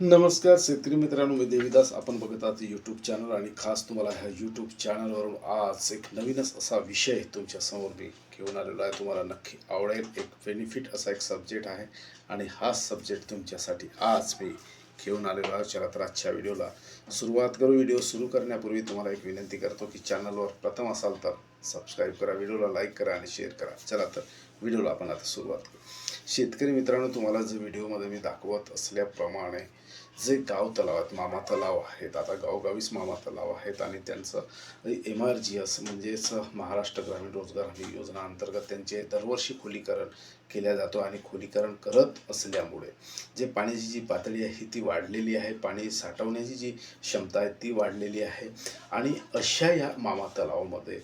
नमस्कार शेतकरी मित्रांनो मी देवीदास. आपण बघत आहात यूट्यूब चॅनल आणि खास तुम्हाला ह्या यूट्यूब चॅनलवरून आज एक नवीनच असा विषय तुमच्यासमोर मी घेऊन आलेलो आहे. तुम्हाला नक्की आवडेल. एक बेनिफिट असा एक सब्जेक्ट आहे आणि हा सब्जेक्ट तुमच्यासाठी आज मी घेऊन आलेलो आहे. चला तर आजच्या व्हिडिओला सुरुवात करू. व्हिडिओ सुरू करण्यापूर्वी तुम्हाला एक विनंती करतो की चॅनलवर प्रथम असाल तर सबस्क्राईब करा व्हिडिओला लाईक करा आणि शेअर करा. चला तर व्हिडिओला आपण आता सुरुवात करू. शेतकरी मित्रांनो तुम्हाला जे व्हिडिओमध्ये मी दाखवत असल्याप्रमाणे जे गाव तलाव आहेत मामा तलाव आहेत आता गावगावीच मामा तलाव आहेत आणि त्यांचं एम आर जी एस म्हणजेच महाराष्ट्र ग्रामीण रोजगार हमी योजना अंतर्गत त्यांचे दरवर्षी खोलीकरण केल्या जातो आणि खोलीकरण करत असल्यामुळे जे पाण्याची जी पातळी आहे ती वाढलेली आहे पाणी साठवण्याची जी क्षमता आहे ती वाढलेली आहे. आणि अशा या मामा तलावामध्ये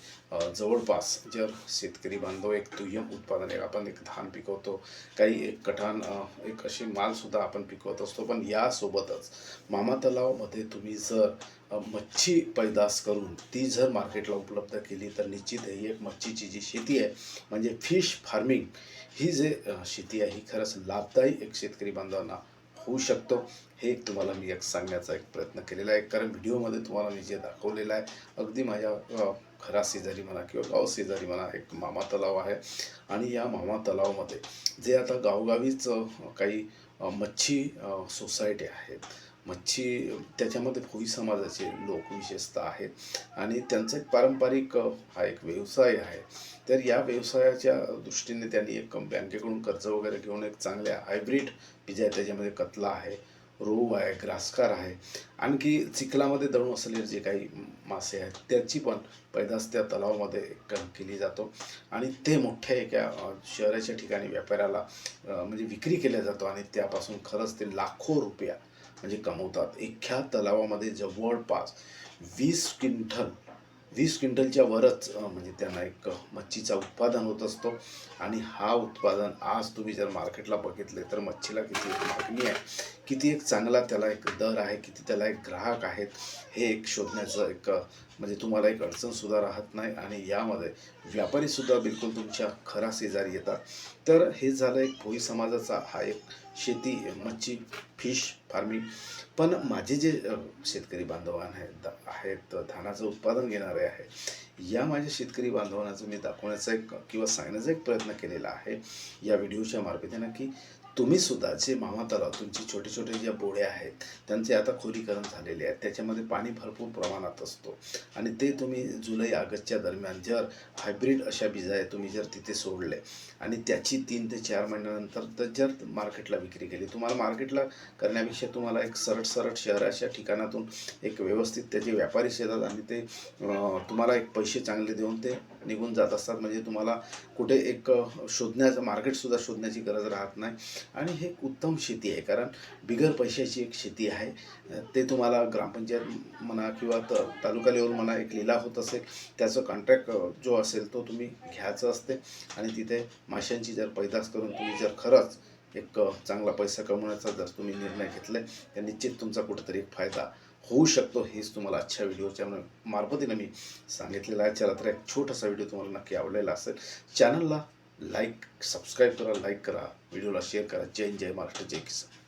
जवळपास जर शेतकरी बांधव एक दुय्यम उत्पादन एक आपण एक धान पिकवतो काही एक कठाण एक अशी मालसुद्धा आपण पिकवत असतो पण यासोबत सोबतच. मामा तलावामध्ये तुम्ही जर मच्छी पैदास करून ती जर मार्केटला उपलब्ध केली तर निश्चित ही एक मच्छीची जी शेती आहे म्हणजे फिश फार्मिंग ही जे शेती आहे ही खरंच लाभदायी एक शेतकरी बांधवांना होऊ शकतो. हे एक तुम्हाला मी एक सांगण्याचा एक प्रयत्न केलेला आहे. कारण व्हिडिओमध्ये तुम्हाला मी जे दाखवलेलं आहे अगदी माझ्या घरा शेजारी म्हणा किंवा गाव शेजारी म्हणा एक मामा तलाव आहे. आणि या मामा तलावामध्ये जे आता गावगावीच काही मच्छी सोसायटी आहेत. मच्छी त्याच्यामध्ये भोई समाजाचे लोक विशेषतः आहेत. आणि त्यांचा एक पारंपरिक हा एक व्यवसाय आहे. तर या व्यवसायाच्या दृष्टीने त्यांनी एक बँकेकडून कर्ज वगैरे घेऊन एक चांगल्या हायब्रिड पिझ्झा त्याच्यामध्ये कतला आहे. रोहू आहे ग्रासकार आहे. आणखी चिखलामध्ये दळून असलेले जे काही मासे आहेत त्याची पण पैदास त्या तलावामध्ये केली जातो. आणि ते मोठ्या एका शहराच्या ठिकाणी व्यापाऱ्याला म्हणजे विक्री केल्या जातो आणि त्यापासून खरंच ते लाखो रुपया म्हणजे कमवतात. एका तलावामध्ये जवळपास वीस क्विंटल वीस क्विंटलच्या वरच म्हणजे त्यांना एक मच्छीचा उत्पादन होत असतो. आणि हा उत्पादन आज तुम्ही जर मार्केटला बघितले तर मच्छीला किती एक मागणी आहे किती एक चांगला त्याला एक दर आहे किती त्याला एक ग्राहक आहेत हे एक शोधण्याचं एक म्हणजे तुम्हाला एक अडचणसुद्धा राहत नाही. आणि यामध्ये व्यापारीसुद्धा बिलकुल तुमच्या खरा शेजारी येतात. तर हे झालं एक भोई समाजाचा हा एक शेती मच्छी फिश फार्मिंग पण माझे जे शेतकरी बांधवान आहेत आहेत धानाचं उत्पादन घेणारे आहे या माझ्या शेतकरी बांधवांना मी दाखवण्याचा एक किंवा सांगण्याचा एक प्रयत्न केलेला आहे या व्हिडिओच्या मार्फतीनं की तुम्ही सुद्धा जे मामा तलाव तुमचे छोटे छोटे ज्या बोड्या आहेत त्यांचे आता खोलीकरण झालेले आहेत त्याच्यामध्ये पाणी भरपूर प्रमाणात असतो. आणि ते तुम्ही जुलै ऑगस्टच्या दरम्यान जर हायब्रिड अशा बीजा आहे तुम्ही जर तिथे सोडले आणि त्याची तीन ते चार महिन्यानंतर तर जर मार्केटला विक्री केली तुम्हाला मार्केटला करण्यापेक्षा तुम्हाला एक सरट सरट शहराच्या ठिकाणातून एक व्यवस्थित त्याचे व्यापारी शेतात आणि ते तुम्हाला एक पैसे चांगले देऊन ते निघून जात असतात. म्हणजे तुम्हाला कुठे एक शोधण्याचं मार्केटसुद्धा शोधण्याची गरज राहत नाही. आणि हे उत्तम शेती आहे. कारण बिगर पैशाची एक शेती आहे. ते तुम्हाला ग्रामपंचायत म्हणा किंवा त तालुका लेवल म्हणा एक लिलाव होत असेल त्याचं कॉन्ट्रॅक्ट जो असेल तो तुम्ही घ्यायचं असते. आणि तिथे माशांची जर पैदास करून तुम्ही जर खरंच एक चांगला पैसा कमवण्याचा जर तुम्ही निर्णय घेतला तर निश्चित तुमचा कुठेतरी एक फायदा होऊ शकतो हेच तुम्हाला आजच्या व्हिडिओच्या मार्फतीनं मी सांगितलेलं आहे. चला तर एक छोटासा व्हिडिओ तुम्हाला नक्की आवडलेला असेल. चॅनलला लाईक सबस्क्राईब करा लाईक करा. व्हिडिओला शेअर करा. जय जय महाराष्ट्र जय किसान.